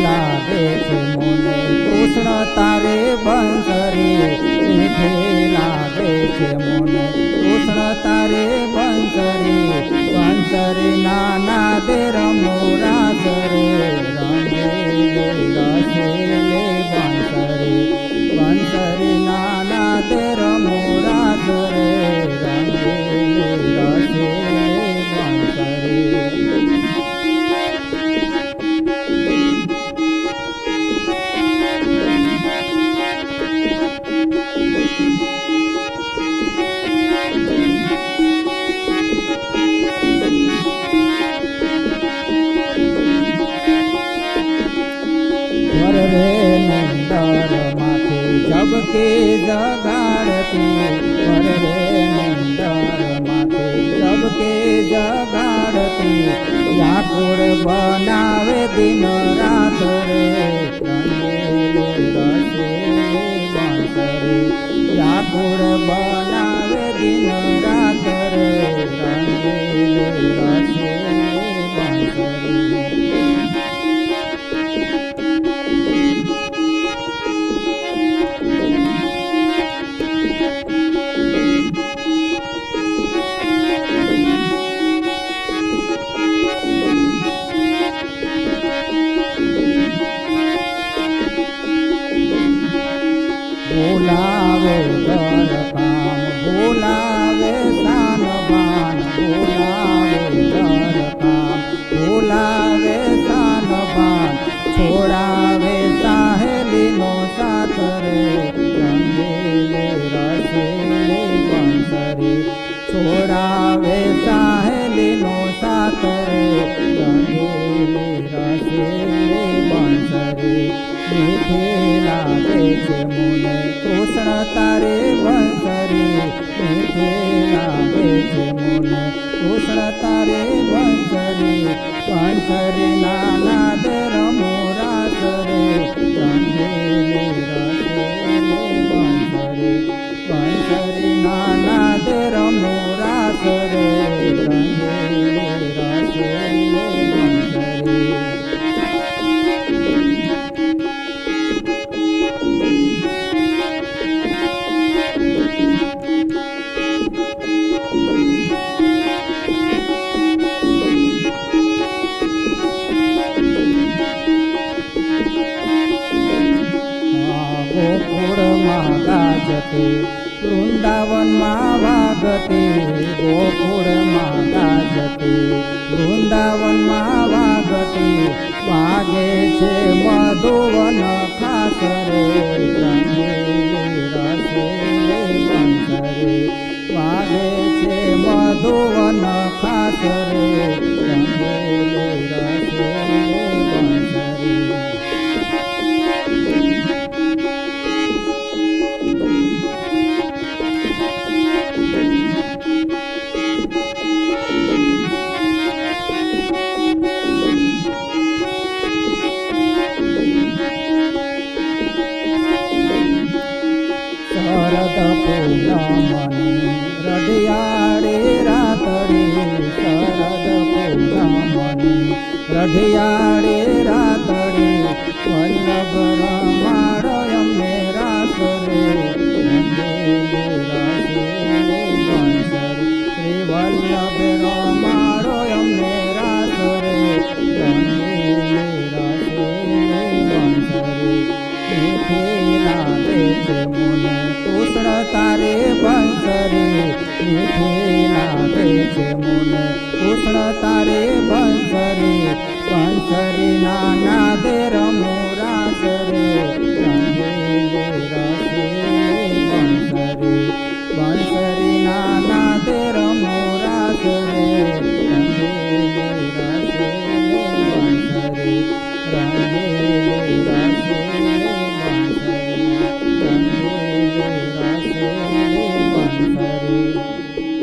લાગે છે મને કૃષ્ણ તારે બંસરી મીઠી લાગે છે મને કૃષ્ણ તારે બંસરી બંસરી નાના દે રમોરા વર રે માથે જબકે જગાડતી વર રે માથે જબકે જગાડતી યાકુળ બનાવે દિન રાત રે યાકુળ બનાવે દિન રાત રે રંગેલે બોલાવે ઘર કામ બોલાવે સાન બાન બોલાવે ઘર કામ બોલાવે સાન બાન છોડાવે સાહેલીનો સાથ રે, રંગેલે રસેલે બંસરે છોડાવે સાહેલીનો સાથ રે રંગેલે મુને તારે મીઠી લાગે છે ગોકુળમાં ગાજતે, વૃંદાવનમાં વાગતી, ગોકુળમાં ગાજતે, વૃંદાવનમાં વાગતી, વાગે છે મધુવન ખાસ રે રંગેલે વાગે છે મધુવન ખાસ રઢિયાળે રાતડી વલ્લભ રમાડો એમને રાસ રે રંગેલે રસેલે બંસરે શ્રી વલ્લભ રમાડો એમને રાસ રે રંગેલે રસેલે બંસરે મીઠી લાગે છે મુને કૃષ્ણ તારે બંસરી सरी नाना देर मोरा सरी